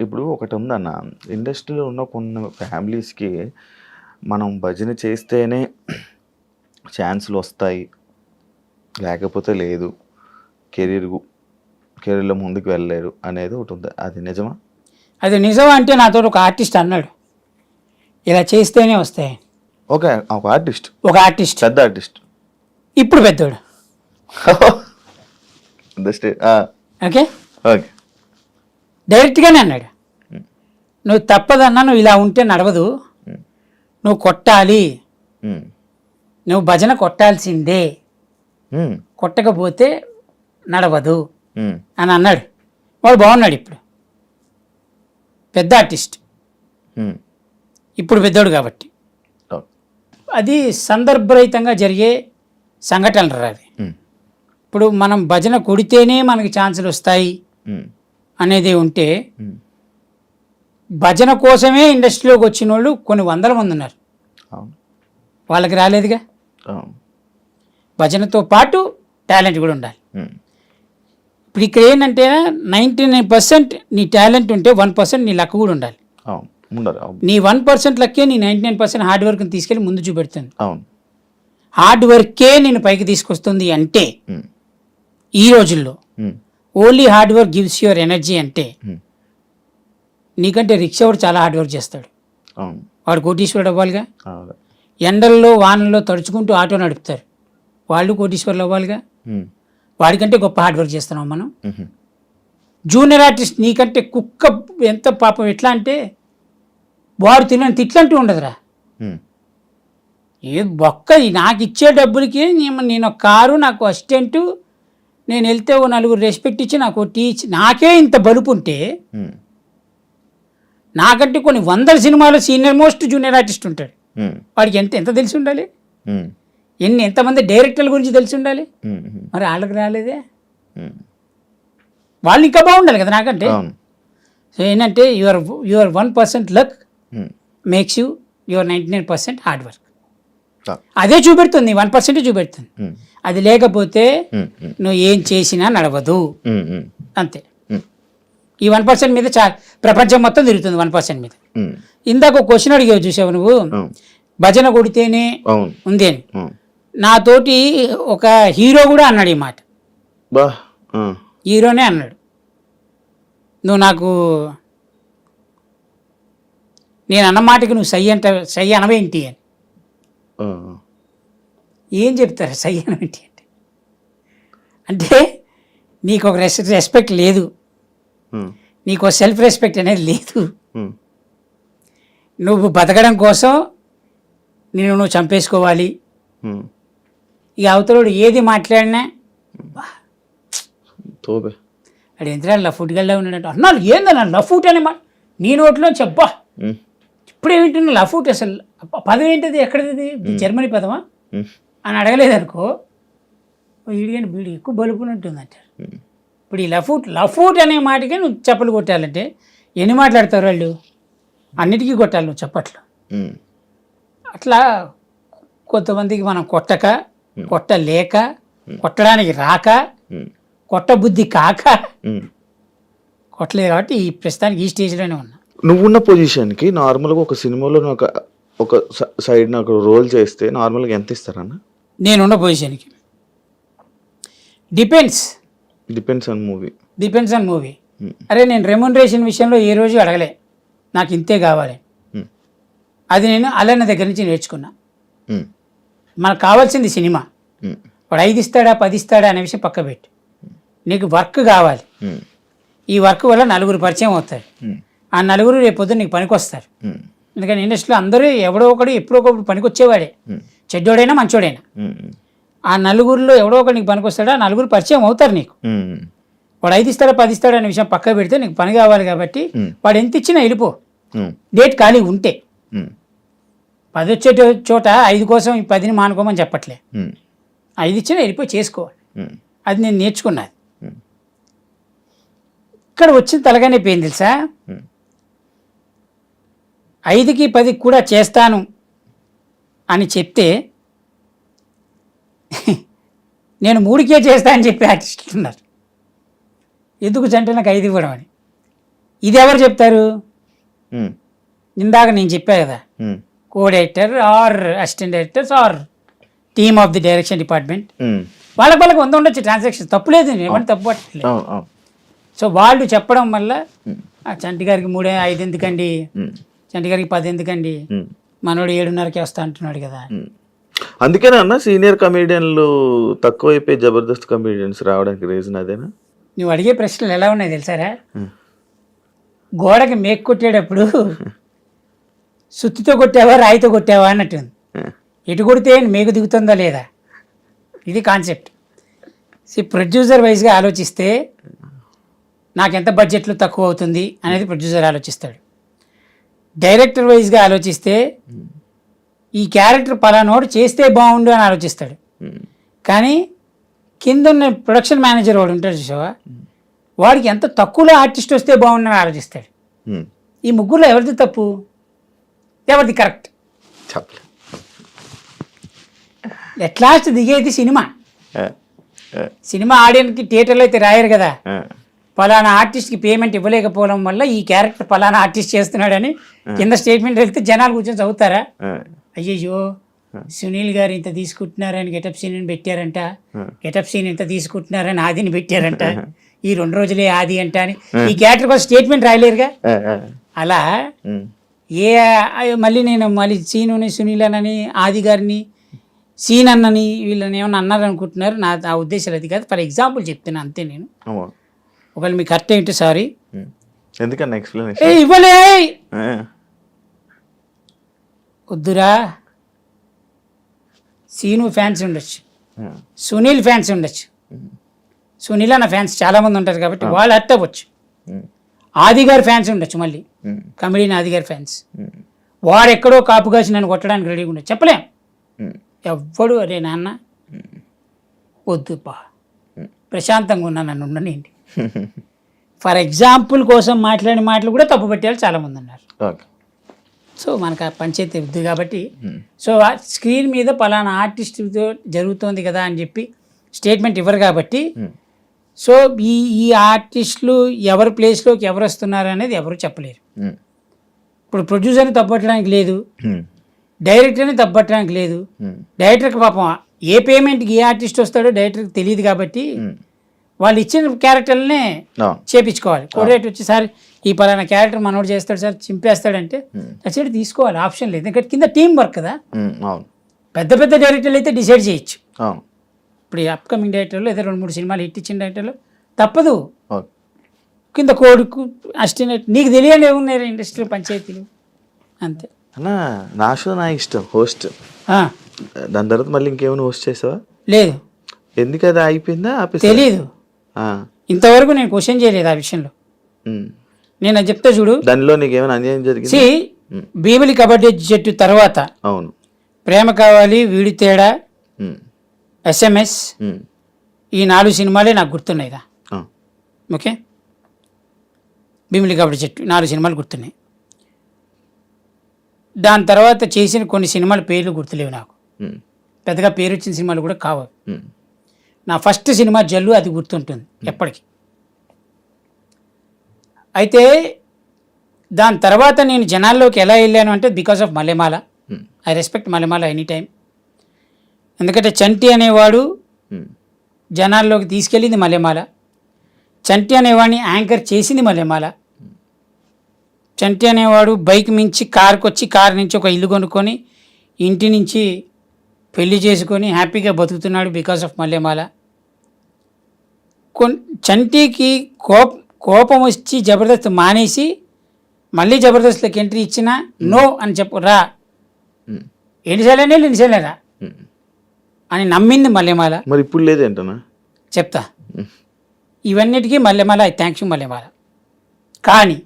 ఇప్పుడు ఒకటి ఉందన్న. ఇండస్ట్రీలో ఉన్న కొన్ని ఫ్యామిలీస్‌కి మనం భజన చేస్తేనే ఛాన్స్‌లు వస్తాయి. లేకపోతే లేదు. కెరీర్ కెరీర్‌లో ముందుకు వెళ్ళలేరు అనేది ఒకటి ఉంది. అది నిజమా? అది నిజం అంటే నాతో ఒక ఆర్టిస్ట్ అన్నాడు ఇలా చేస్తేనే వస్తాయి ఓకే. ఒక ఆర్టిస్ట్. ఒక ఆర్టిస్ట్ పెద్ద ఆర్టిస్ట్. ఇప్పుడు పెద్దోడు! Okay okay. డైరెక్ట్గానే అన్నాడు. నువ్వు తప్పదన్నా నువ్వు ఇలా ఉంటే నడవదు. నువ్వు కొట్టాలి. నువ్వు భజన కొట్టాల్సిందే. కొట్టకపోతే నడవదు. అని అన్నాడు. వాడు బాగున్నాడు ఇప్పుడు. పెద్ద ఆర్టిస్ట్. ఇప్పుడు పెద్దోడు కాబట్టి. అది సందర్భరహితంగా జరిగే సంఘటనలు రా అది ఇప్పుడు మనం భజన కొడితేనే మనకి ఛాన్సులు వస్తాయి. అనేది ఉంటే. భజన కోసమే ఇండస్ట్రీలోకి వచ్చిన వాళ్ళు కొన్ని వందల మంది ఉన్నారు అవును. వాళ్ళకి రాలేదుగా. భజనతో పాటు టాలెంట్ కూడా ఉండాలి. ఇప్పుడు ఇక్కడ ఏంటంటే నైంటీ నైన్ పర్సెంట్ నీ టాలెంట్ ఉంటే వన్ పర్సెంట్ నీ లక్ కూడా ఉండాలి. నీ వన్ పర్సెంట్ లక్కే నీ నైంటీ నైన్ పర్సెంట్ హార్డ్ వర్క్ని తీసుకెళ్ళి ముందు చూపెడుతుంది అవును. హార్డ్ వర్కే నేను పైకి తీసుకొస్తుంది అంటే. ఈ రోజుల్లో. Only hard work gives your energy అంటే హ్మ్. నీకంటే రిక్షా వాడు చాలా హార్డ్ వర్క్ చేస్తాడు. వాడు కోటీశ్వరుడు అవ్వాలిగా. ఎండల్లో వానల్లో తడుచుకుంటూ ఆటో నడుపుతారు వాళ్ళు కోటీశ్వరులు అవ్వాలిగా హ్మ్. వాడికంటే గొప్ప హార్డ్ వర్క్ చేస్తున్నాం మనం హుహు. జూనియర్ ఆర్టిస్ట్ నీకంటే కుక్క ఎంత పాపం ఎట్లా అంటే వాడు తినని తిట్లంటూ ఉండదురా. ఏ బొక్క నాకు ఇచ్చే డబ్బులకి నేను నేను ఒక కారు నాకు అసిస్టెంటు నేను వెళ్తే ఓ నలుగురు రెస్పెక్ట్ ఇచ్చి నాకు ఓ టీ ఇచ్చి నాకే ఇంత బలుపు ఉంటే. నాకంటే కొన్ని వందల సినిమాలో సీనియర్ మోస్ట్ జూనియర్ ఆర్టిస్ట్ ఉంటాడు. వాడికి ఎంత ఎంత తెలిసి ఉండాలి. ఎన్ని ఎంతమంది డైరెక్టర్ల గురించి తెలిసి ఉండాలి. మరి వాళ్ళకి రాలేదే. వాళ్ళు ఇంకా బాగుండాలి కదా నాకంటే. సో ఏంటంటే your your one percent luck. Makes you your ninety nine percent hard work. అదే చూపెడుతుంది వన్ పర్సెంట్ చూపెడుతుంది. అది లేకపోతే. నువ్వు ఏం చేసినా నడవదు. అంతే. ఈ వన్ పర్సెంట్ మీద చా ప్రపంచం మొత్తం తిరుగుతుంది వన్ పర్సెంట్ మీద. ఇందాక ఒక క్వశ్చన్ అడిగావు చూసావు నువ్వు. భజన కొడితేనే. ఉంది అని. నాతోటి ఒక హీరో కూడా అన్నాడు ఈ మాట. హీరోనే అన్నాడు నువ్వు నాకు నేను అన్న మాటకి నువ్వు సై అంట సై అనవేంటి అని. ఏం చెప్తారు సై అనవేంటి అంటే అంటే నీకు ఒక రెస్ రెస్పెక్ట్ లేదు. నీకు ఒక సెల్ఫ్ రెస్పెక్ట్ అనేది లేదు. నువ్వు బతకడం కోసం నేను నువ్వు చంపేసుకోవాలి. ఇక అవతలోడు ఏది మాట్లాడినా తోబే. అడు ఎంత గల్లా ఉన్నాడంట. అన్నాడు ఏందన్నా లఫ్ట్ అనే మాట నీ నోట్లో చెప్పా. ఇప్పుడు ఏమిటి లఫ్ట్ అసలు పదం ఏంటిది ఎక్కడిది జర్మనీ పదమా. అని అడగలేదనుకో వీడికంటే వీడు ఎక్కువ బలుపునట్టుందంట హ్మ్. ఇప్పుడు ఈ లఫూట్ లఫూట్ అనే మాటకే నువ్వు చెప్పలు కొట్టాలంటే ఎన్ని మాట్లాడతారు వాళ్ళు అన్నిటికీ కొట్టాలి నువ్వు చెప్పట్లు. అట్లా కొంతమందికి మనం కొట్టక కొట్టలేక కొట్టడానికి రాక. కొట్టబుద్ధి కాక. కొట్టలేదు కాబట్టి ఈ ప్రస్తుతానికి ఈ స్టేజ్లోనే ఉన్నా నువ్వున్న పొజిషన్కి నార్మల్గా ఒక సినిమాలో ఒక ఒక సైడ్ నాకు రోల్ చేస్తే నార్మల్గా ఎంత ఇస్తారన్న? నేనున్న పొజిషన్కి depends depends on movie depends on movie అరే నేను రెమ్యునరేషన్ విషయంలో ఏ రోజు అడగలే. నాకు ఇంతే కావాలి. అది నేను అలన్న దగ్గర నుంచి నేర్చుకున్నా. మనకు కావాల్సింది సినిమా. వాడు ఐదు ఇస్తాడా పది ఇస్తాడా అనే విషయం పక్క పెట్టు నీకు వర్క్ కావాలి. ఈ వర్క్ వల్ల నలుగురు పరిచయం అవుతారు. ఆ నలుగురు రేపు పొద్దున్న నీకు పనికొస్తారు. ఎందుకని ఇండస్ట్రీలో అందరూ ఎవడో ఒకడు ఎప్పుడో ఒకప్పుడు పనికొచ్చేవాడే. చెడ్డోడైనా మంచోడైనా. ఆ నలుగురిలో ఎవడో ఒకడు నీకు పనికొస్తాడో ఆ నలుగురు పరిచయం అవుతారు నీకు. వాడు ఐదు ఇస్తాడా పది ఇస్తాడా అనే విషయం పక్క పెడితే నీకు పని కావాలి కాబట్టి వాడు ఎంత ఇచ్చినా వెళ్ళిపో. డేట్ ఖాళీ ఉంటే. పది వచ్చే చోట ఐదు కోసం ఈ పదిని మానుకోమని చెప్పట్లే. ఐదు ఇచ్చినా వెళ్ళిపోయి చేసుకోవాలి. అది నేను నేర్చుకున్నది. ఇక్కడ వచ్చిన తలగానే పోయింది తెలుసా? ఐదుకి పది కూడా చేస్తాను అని చెప్తే నేను మూడుకే చేస్తా అని చెప్పి ఆర్టిస్టులు ఉన్నారు ఎందుకు జంట నాకు ఐదు ఇవ్వడం అని. ఇది ఎవరు చెప్తారు? ఇందాక నేను చెప్పా కదా. Co director or assistant directors or team of the direction department. వాళ్ళకి వాళ్ళకి వంద ఉండొచ్చు ట్రాన్సాక్షన్ తప్పులేదు ఏమంటే తప్పు పట్టలేదు సో వాళ్ళు చెప్పడం వల్ల ఆ చంటి గారికి మూడే ఐదు ఎందుకండి? చంటి గారికి పది ఎందుకండి? మనోడు ఏడున్నరకి వస్తా అంటున్నాడు కదా. ఉమ్. అందుకేనా అన్న సీనియర్ కమేడియన్లు తక్కువైపోయి జబర్దస్త్ కమేడియన్స్ రావడానికి రీజన్ అదేనా? నువ్వు అడిగే ప్రశ్నలు ఎలా ఉన్నాయి తెలుసారా. గోడకి మేక్ కొట్టేటప్పుడు సుత్తితో కొట్టావా రాయితో కొట్టావా అన్నట్టు ఎటు కొడితే మేకు దిగుతుందా లేదా? ఇది కాన్సెప్ట్. సి ప్రొడ్యూసర్ వైజ్గా ఆలోచిస్తే నాకు ఎంత బడ్జెట్లో తక్కువ అవుతుంది అనేది ప్రొడ్యూసర్ ఆలోచిస్తాడు. డైరెక్టర్ వైజ్గా ఆలోచిస్తే ఈ క్యారెక్టర్ పలానోడు చేస్తే బాగుండు అని ఆలోచిస్తాడు. కానీ కింద ఉన్న ప్రొడక్షన్ మేనేజర్ వాడు ఉంటాడు చూసావా? వాడికి ఎంత తక్కువలో ఆర్టిస్ట్ వస్తే బాగుండని ఆలోచిస్తాడు. ఉమ్. ఈ ముగ్గురులో ఎవరిది తప్పు? ఎవరిది కరెక్ట్? చెప్పలే. ఎట్ లాస్ట్ దిగేది సినిమా. సినిమా ఆడియన్స్కి థియేటర్లో అయితే రాయరు కదా. పలానా ఆర్టిస్ట్కి పేమెంట్ ఇవ్వలేకపోవడం వల్ల ఈ క్యారెక్టర్ పలానా ఆర్టిస్ట్ చేస్తున్నాడని కింద స్టేట్మెంట్ వెళ్తే జనాలు కూర్చొని చదువుతారా? అయ్యయ్యో సునీల్ గారు ఇంత తీసుకుంటున్నారని గెటప్ సీన్ అని పెట్టారంట. గెటప్ సీన్ ఇంత తీసుకుంటున్నారని ఆదిని పెట్టారంట. ఈ రెండు రోజులే ఆది అంట అని. ఈ క్యారెక్టర్ కోసం స్టేట్మెంట్ రాయలేరుగా. అలా ఏ అయ్యో, మళ్ళీ నేను మళ్ళీ సీనుని సునీల్ అన్నని ఆది గారిని సీన్ అన్నని వీళ్ళని ఏమన్నా అన్నారు అనుకుంటున్నారు నా ఆ ఉద్దేశాలు అది కాదు. ఫర్ ఎగ్జాంపుల్ చెప్తున్నా అంతే నేను. ఒకవేళ మీకు కరెక్ట్ ఏంటో సారీ. ఎందుకన్నా ఏ ఎక్స్ప్లెనేషన్ ఇవ్వలే వద్దురా. సీను ఫ్యాన్స్ ఉండొచ్చు. సునీల్ ఫ్యాన్స్ ఉండొచ్చు. సునీల్ అన్న ఫ్యాన్స్ చాలామంది ఉంటారు కాబట్టి వాళ్ళు హర్ట్ అవ్వచ్చు. ఆది గారి ఫ్యాన్స్ ఉండొచ్చు మళ్ళీ. కమెడీని ఆది గారి ఫ్యాన్స్ వాడు ఎక్కడో కాపు కాసి నన్ను కొట్టడానికి రెడీగా ఉండదు చెప్పలేం. ఎవ్వడు అరే నాన్న వద్దుపా. ప్రశాంతంగా ఉన్నా నన్ను ఉండనండి ఫర్ ఎగ్జాంపుల్ కోసం మాట్లాడిన మాటలు కూడా తప్పు పెట్టారు చాలామంది ఉన్నారు. ఓకే. సో మనకు ఆ పంచాయతీ వద్దు కాబట్టి ఉమ్, సో స్క్రీన్ మీద పలానా ఆర్టిస్ట్తో జరుగుతోంది కదా అని చెప్పి స్టేట్మెంట్ ఇవ్వరు కాబట్టి ఉమ్, సో ఈ ఈ ఆర్టిస్టులు ఎవరి ప్లేస్లోకి ఎవరు వస్తున్నారు అనేది ఎవరు చెప్పలేరు. ఉమ్, ఇప్పుడు ప్రొడ్యూసర్ని తప్పట్టడానికి లేదు. డైరెక్టర్ని తప్పట్టడానికి లేదు. డైరెక్టర్కి పాపం ఏ పేమెంట్కి ఏ ఆర్టిస్ట్ వస్తాడో డైరెక్టర్కి తెలియదు కాబట్టి. వాళ్ళు ఇచ్చిన క్యారెక్టర్లనే ఆ, చేపించుకోవాలి. కోడేట్ వచ్చి సార్ ఈ పలానా క్యారెక్టర్ మనోడు చేస్తాడు సార్ చింపేస్తాడంటే నచ్చేది తీసుకోవాలి ఆప్షన్ లేదు. ఎందుకంటే కింద టీం వర్క్ కదా. పెద్ద పెద్ద డైరెక్టర్లు అయితే డిసైడ్ చేయొచ్చు. ఇప్పుడు ఈ అప్కమింగ్ డైరెక్టర్లు ఏదో రెండు మూడు సినిమాలు హిట్ ఇచ్చిన డైరెక్టర్లు తప్పదు. కింద కోడుకు అస్టినేట్ నీకు తెలియని ఏమున్నాయి ఇండస్ట్రీ పంచాయతీలు? అంతే. అన్న నా షో నా ఇష్టం హోస్ట్. దాని తర్వాత మళ్ళీ ఇంకేమైనా హోస్ట్ చేసావా? లేదు. ఎందుకు అది అయిపోయిందా తెలీదు. ఇంతవరకు నేను క్వశ్చన్ చేయలేదు ఆ విషయంలో. నేను అది చెప్తా చూడు. దానిలో అన్యాయం జరిగింది? భీమిలి కబడ్డీ జట్టు తర్వాత అవును. ప్రేమ కావాలి వీడి తేడా ఎస్ఎంఎస్ ఈ నాలుగు సినిమాలే నాకు గుర్తున్నాయిదా ఓకే? భీమిలి కబడ్డీ జట్టు నాలుగు సినిమాలు గుర్తున్నాయి. దాని తర్వాత చేసిన కొన్ని సినిమాల పేర్లు గుర్తులేవు నాకు. పెద్దగా పేరు వచ్చిన సినిమాలు కూడా కావు. నా ఫస్ట్ సినిమా జల్లు అది గుర్తుంటుంది ఎప్పటికీ. అయితే దాని తర్వాత నేను జనాల్లోకి ఎలా వెళ్ళాను అంటే because of Mallemala. Um, I respect Mallemala any time ఎందుకంటే చంటి అనేవాడు జనాల్లోకి తీసుకెళ్ళింది మల్లెమాల. చంటి అనేవాడిని యాంకర్ చేసింది మల్లెమాల. చంటి అనేవాడు బైక్ మించి కార్కి వచ్చి కార్ నుంచి ఒక ఇల్లు కొనుక్కొని ఇంటి నుంచి పెళ్ళి చేసుకొని హ్యాపీగా బతుకుతున్నాడు బికాస్ ఆఫ్ మల్లెమాల. కొన్ చంటికి కోప కోపం వచ్చి జబర్దస్త్ మానేసి మళ్ళీ జబర్దస్త్లోకి ఎంట్రీ ఇచ్చినా నో అని చెప్పు రా. ఎన్నిసార్లనే ఎన్నిసార్లే రా. ఉమ్. అని నమ్మింది మల్లెమాల. మరి ఇప్పుడు లేదేంటనా చెప్తా. ఇవన్నిటికీ మల్లెమాల ఐ థ్యాంక్స్ మల్లెమాల. కానీ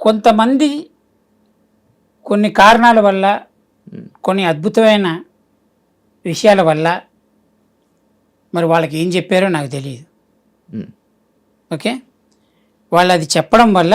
కొంతమంది కొన్ని కారణాల వల్ల కొన్ని అద్భుతమైన విషయాల వల్ల మరి వాళ్ళకి ఏం చెప్పారో నాకు తెలియదు ఓకే? వాళ్ళు అది చెప్పడం వల్ల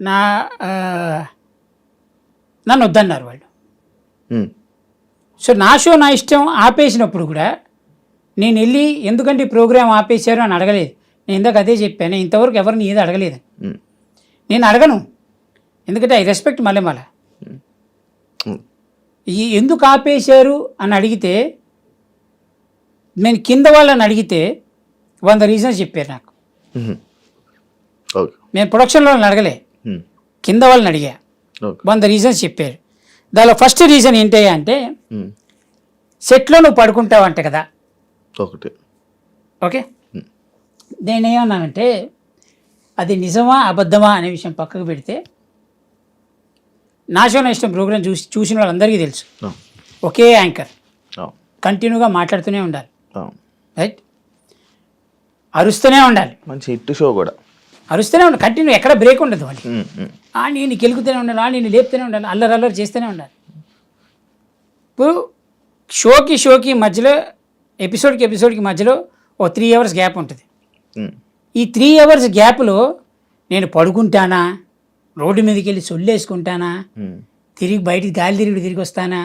నా నన్ను వద్దన్నారు వాళ్ళు. సో నా షో నా ఇష్టం ఆపేసినప్పుడు కూడా నేను వెళ్ళి ఎందుకంటే ఈ ప్రోగ్రామ్ ఆపేశారు అని అడగలేదు. నేను ఇందాక అదే చెప్పాను ఇంతవరకు ఎవరిని ఏది అడగలేదు. నేను అడగను. ఎందుకంటే ఐ రెస్పెక్ట్ మళ్ళీ మళ్ళీ ఎందుకు ఆపేశారు అని అడిగితే నేను కింద వాళ్ళని అడిగితే వంద రీజన్స్ చెప్పారు నాకు. నేను ప్రొడక్షన్లో వాళ్ళని అడగలే. కింద వాళ్ళని అడిగా. ఓకే. వంద రీజన్స్ చెప్పారు. దానిలో ఫస్ట్ రీజన్ ఏంటి అంటే సెట్లో నువ్వు పడుకుంటావంట కదా. ఒకటి. ఓకే? నేనేమన్నానంటే అది నిజమా అబద్ధమా అనే విషయం పక్కకు పెడితే నాశనం ఇష్టం ప్రోగ్రాం చూసి చూసిన వాళ్ళందరికీ తెలుసు. Okay anchor. కంటిన్యూగా మాట్లాడుతూనే ఉండాలి. రైట్? అరుస్తూనే ఉండాలి. మంచి హిట్ షో కూడా. అరుస్తూనే ఉండాలి. కంటిన్యూ ఎక్కడ బ్రేక్ ఉండదు వాళ్ళు ఆ నేను కెలుకుతూనే ఉండాలి. ఆ నేను లేపుతూనే ఉండాలి. అల్లరి అల్లరి చేస్తూనే ఉండాలి. ఇప్పుడు షోకి షోకి మధ్యలో ఎపిసోడ్కి ఎపిసోడ్కి మధ్యలో ఓ త్రీ అవర్స్ గ్యాప్ ఉంటుంది. ఈ త్రీ అవర్స్ గ్యాప్లో నేను పడుకుంటానా? రోడ్డు మీదకి వెళ్ళి సొల్లేసుకుంటానా తిరిగి బయటికి గాలి తిరిగి తిరిగి వస్తానా?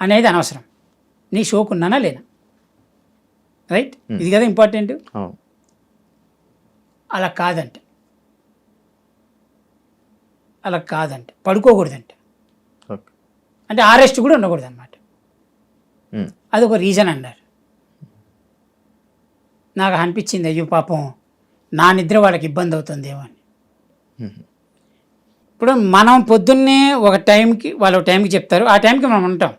అనేది అనవసరం. నీ షోకు ఉన్నానా లేనా రైట్? ఇది కదా ఇంపార్టెంట్. అలా కాదంట. అలా కాదంట. పడుకోకూడదంట. అంటే ఆరెస్ట్ కూడా ఉండకూడదు అనమాట అదొక రీజన్ అన్నారు. నాకు అనిపించింది అయ్యో పాపం నా నిద్ర వాళ్ళకి ఇబ్బంది అవుతుందేమో అని. ఉమ్, ఇప్పుడు మనం పొద్దున్నే ఒక టైంకి వాళ్ళు ఒక టైంకి చెప్తారు ఆ టైంకి మనం ఉంటాం.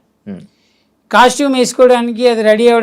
కాస్ట్యూమ్ వేసుకోవడానికి అది రెడీ